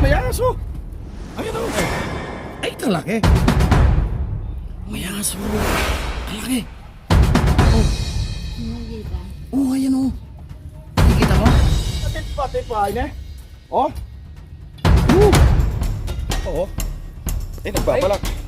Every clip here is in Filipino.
may aso. Ayun o. Ay, kalaki. May aso. Kalaki. Nakikita. Oh, ayan o. Nakikita mo? Atit pa, atit pa, ayun eh. Oh. Woo. Oo. Eh, nagbabalak. Maliit.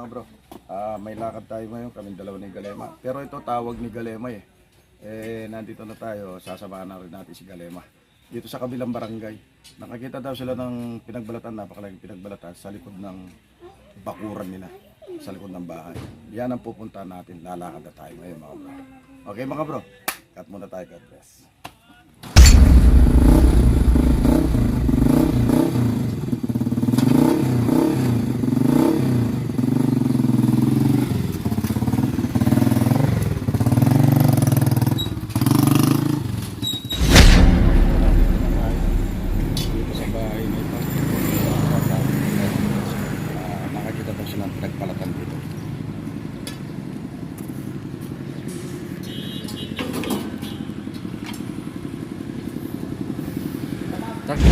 Mga bro. Ah, may lakad tayo ngayon, kaming dalawa ni Galema. Pero ito tawag ni Galema eh. Eh, nandito na tayo, sasamahan na rin natin si Galema. Dito sa kabilang barangay. Nakakita daw sila ng pinagbalatan, napakalaking pinagbalatan sa likod ng bakuran nila. Sa likod ng bahay. Yan ang pupuntahan natin. Lalakad na tayo ngayon mga bro. Okay mga bro, cut muna tayo. God bless. dito sa bahay na ito. Ah, nakakita daw sila ng pinagbalatan dito. Pinagbalatan.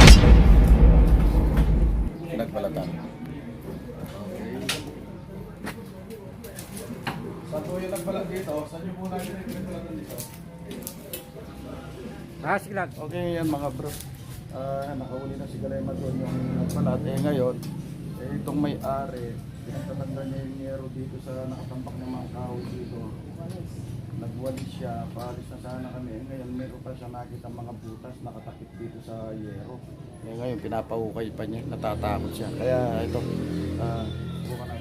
Saan po yung nagbalat dito? Saan yung muna yung pinagbalatan dito? Ah. Okay yan mga bro. Ah, nakahuli na si Galema doon yung nagpalat. Eh ngayon, eh, itong may-ari, pinagtatanda niya yung yero dito sa nakatambak ng mga. Nagwalis siya, paalis na sana kami. Ngayon, meron pa siya nakita mga butas nakatakip dito sa yero. Eh ngayon, pinapahukay pa niya, natatakot siya. Kaya ito, ah, subukan natin.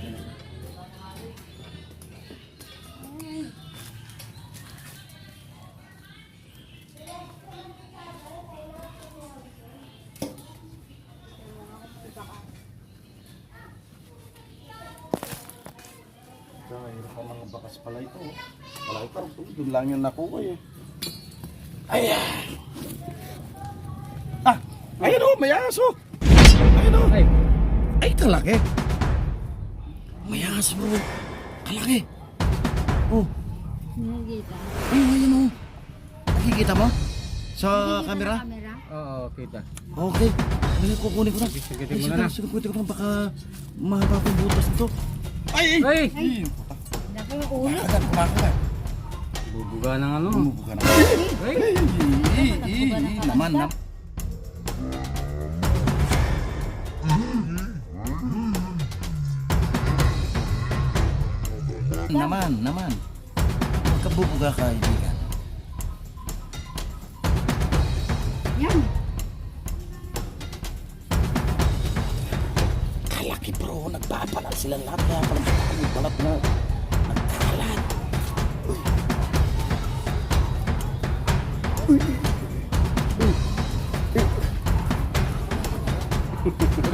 Pa mga bakas pala ito. oh. Wala ito. Doon lang yung nakuha eh. Ayan! Ah! Ayun o! May aso! Ayun o! Ay, Ay, kalaki! May aso bro! Kalaki! Oh! Nakikita. Ay, ayun o! Nakikita mo? Sa camera? camera? oo, kita. Okay. Ay, kukunin ko na. Na sige, na. sinukutin ko na baka mahaba pang butas nito. Ay! Ay! Ay! Ay! Naku, yung ulo. Kumakagat, kumakagat. Bubuga ng ano. Bumubuga na. Ay! Ii, ii, ii, naman, naman. Naman, naman. Huwag ka kaibigan. Yan. Kalaki bro, nagpapalat sila lahat. Kaya pala balat na Kunin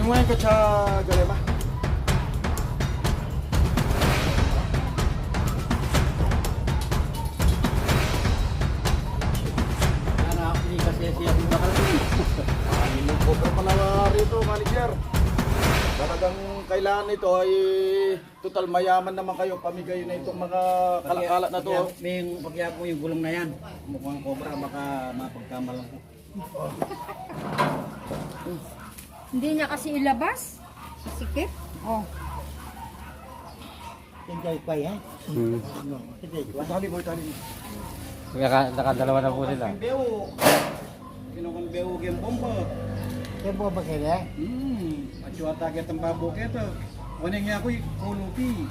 mo yung katsa, Galema. Anak, hindi kasi siya yung bakal. Ang cobra pala rito, manager. Talagang kailangan nito ay total mayaman naman kayo pamigay na itong mga kalakalat na to. May pagya po yung gulong na yan. Mukhang cobra, baka mapagkamalang po. Hindi niya kasi ilabas. Sikip. Oh. Tingkay pa yan. Tali mo, tali mo. Naka, nakadalawa na po sila. Beo. Kinukang beo game bomba. Kaya po ba kaya? Hmm. At yung ataget ang babo keto. Kuning niya ako'y kulupi.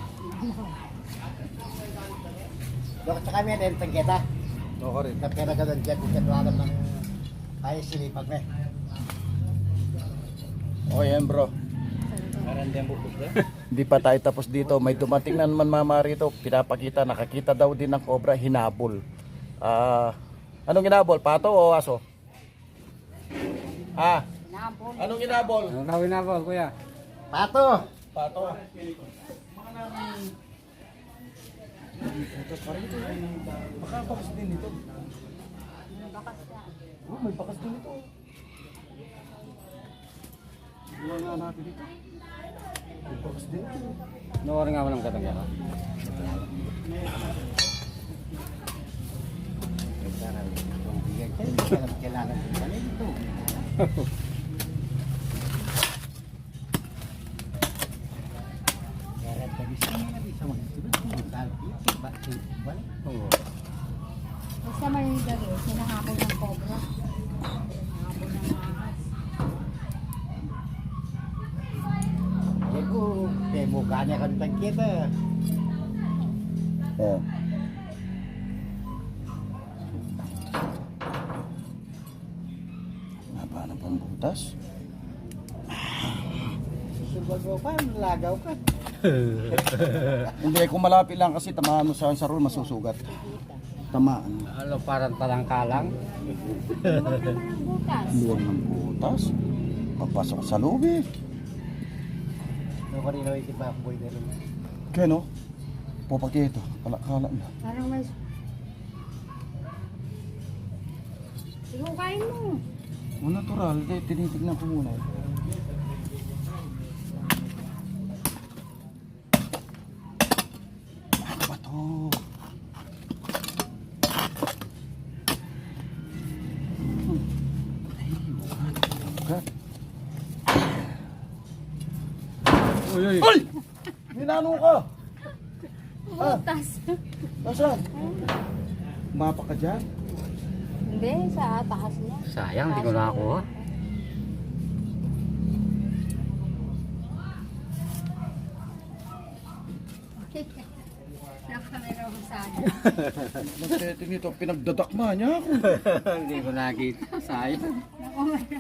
Bakit sa kami din pagkita? Oo rin. Kapira ka doon dyan, dyan alam ng ayos silipag me. Okay yan bro. Hindi pa tayo tapos dito. May dumating na naman mama rito. Pinapakita, nakakita daw din ng cobra, hinabol. Ah, anong hinabol? Pato o aso? Ah. Anong inabol? Anong gawin na po, kuya? Pato! Pato. Putas pa rin ito. Baka bakas din ito. Bakas yan. Oh, may bakas din ito. Iwan nga natin ito. May bakas din ito. Noor nga walang katangga ka. Kailangan ko pala ito. Haba na pang butas. Susumbal mo pa, lagaw ka. Hindi, kung malapit lang kasi tamaan mo sa sarol, masusugat. Tamaan. Ano, parang talangkalang? Luwag naman ang butas. Luwag ng butas. Papasok sa eh. No kanino ikipa boy na rin. Kaya no? Popagito. Kalakala na. Parang may... Sige, kain mo. O natural, eh, tinitignan ko muna. Ano ba to? Hmm. Ay, ugat. Uy, uy. Ay! Ninano ka! Butas. Nasaan? Mapa ka dyan? Hindi, sa taas niya. Sayang, hindi ko nakakuha. Nakamera mo sana. Nagtete nito, pinagdadakma niya ako. hindi ko nakita. Sayang. Nakamera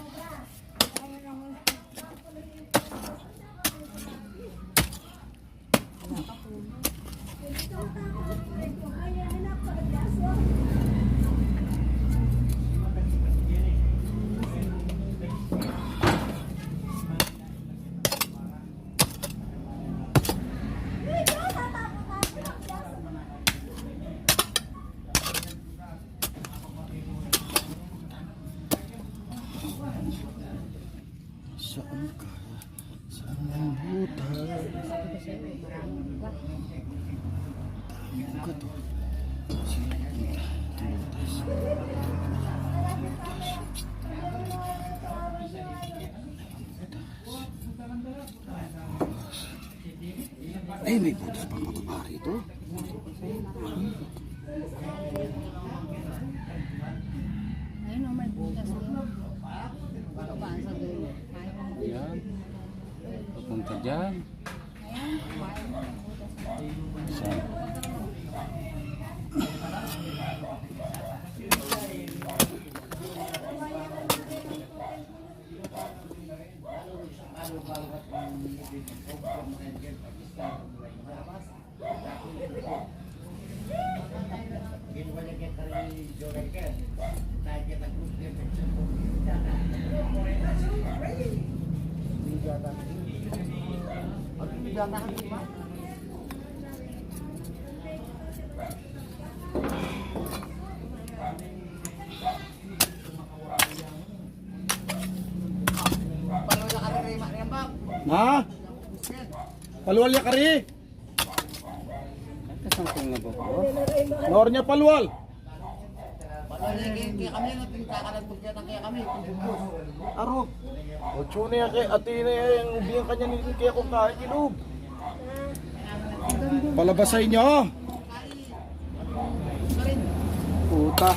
Ay, may butas pang kababa rito. Ayun, oh, may butas doon. Babaan sa dulo. Ayaw mo. Yan. Papunta dyan. Ayan, ayaw mo. Butas. Saan? Ha? Paluwal ya kari. Kasang kong nabubuha. Nor niya paluwal. Aro. Ocho na yan kay ati na yan. Ubiyan kanya nilin kaya kung kain kilog. Palabasay niyo. Puta.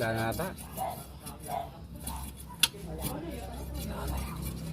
Wala na ata.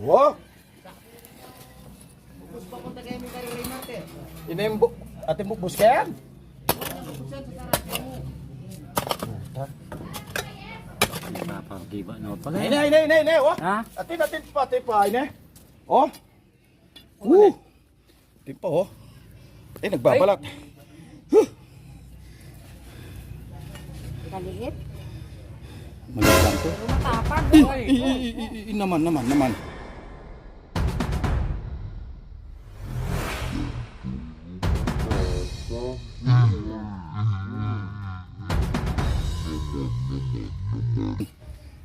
Eh. Ina yung bu- ate mo bus ka yan? Napagiba na pala. Ina, ina, ina, ina, oh! Ha? Atin, atin pa, atin pa, ina. Oh! Uh! Atin pa, oh. Eh, nagbabalat. Kaliit. Maliit lang to. Eh, eh, naman, naman, naman.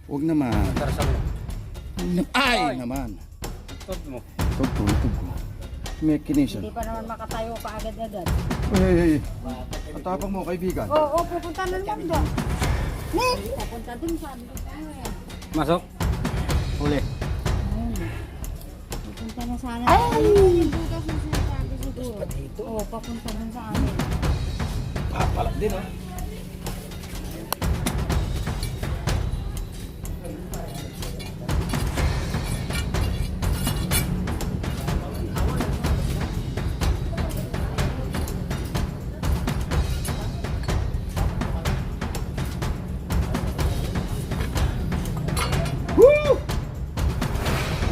Huwag naman. Ay, naman. mo. Tugto, tugto. May kinesia. Hindi pa naman makatayo pa agad-agad. Hey, hey, hey. Atapang mo, kaibigan. Oo, oh, pupunta na naman doon. Ne? Pupunta dun sa ano tayo eh. Masok. Uli. Ayun. Pupunta na sana. Ay! Bukas na sinasabi siguro. Oo, papunta dun sa amin. Papalat din, oh.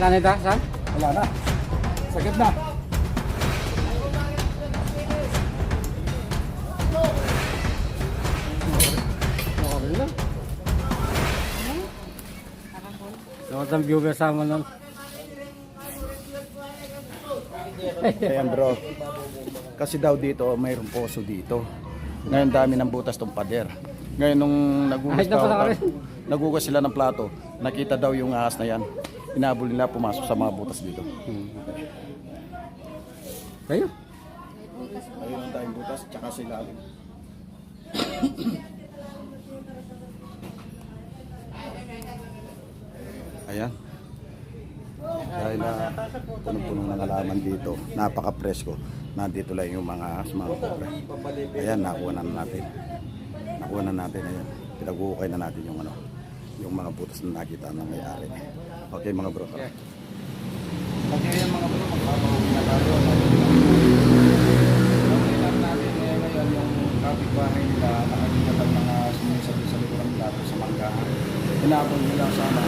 Wala na ito, Sam? Wala na. Sagad na. Okay lang. Dapat ang viewer sama nun. Ayan bro. Kasi daw dito, mayroong poso dito. Ngayon dami ng butas tong pader. Ngayon nung nagugas, Ay, daw- nagugas sila ng plato, nakita daw yung ahas na yan. Inabol nila pumasok sa mga butas dito. Kayo? Ayun ang daming butas, tsaka sila. Ayan. Dahil na punong-puno ng halaman dito, napaka-presko. Nandito lang yung mga cobra. Ayan, nakuha na natin. Nakuha na natin, ayan. Pinag-uukay na natin yung ano, yung mga butas na nakita ng may-ari. Okay mga bro. Okay yan mga bro, magpapauwi na tayo. Lang natin eh, ngayon yung kapitbahay nila nakakita ng mga sumisabi sa likuran plato sa mangga. Tinapon nila sana